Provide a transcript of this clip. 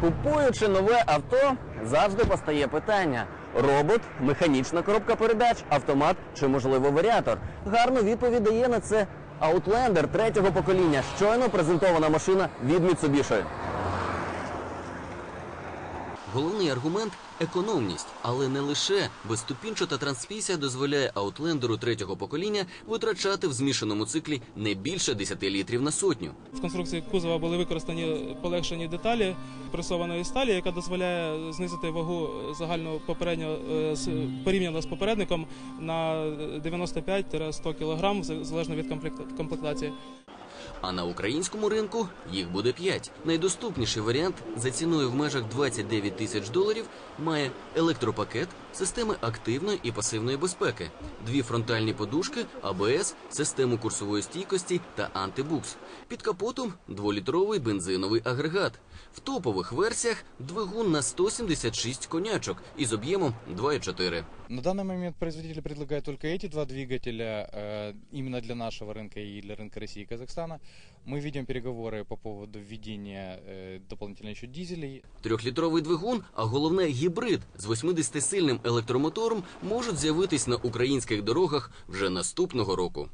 Купуючи нове авто, завжди постає питання: робот, механічна коробка передач, автомат чи можливо варіатор. Гарну відповідь дає на це Outlander третього покоління. Щойно презентована машина від Mitsubishi. Головний аргумент економність, але не лише безступінчата трансмісія дозволяє аутлендеру третього покоління витрачати в змішаному циклі не більше 10 літрів на сотню. В конструкції кузова були використані полегшені деталі пресованої сталі, яка дозволяє знизити вагу загального попереднього е, порівняно з попередником на 95-100 кг, залежно від комплект- комплектації. А на українському ринку їх буде 5. Найдоступніший варіант за ціною в межах 29 тисяч доларів має електропакет, системи активної і пасивної безпеки, дві фронтальні подушки, АБС, систему курсової стійкості та антибукс. Під капотом дволітровий бензиновий агрегат. В топових версіях двигун на 176 конячок із об'ємом 2,4. На данный момент производитель предлагает только эти два двигателя э, именно для нашего рынка и для рынка России и Казахстана. Мы ведем переговоры по поводу введения э, дополнительно еще дизелей. Трьохлітровий двигун, а головне гібрид з 80-сильним електромотором можуть з'явитись на українських дорогах вже наступного року.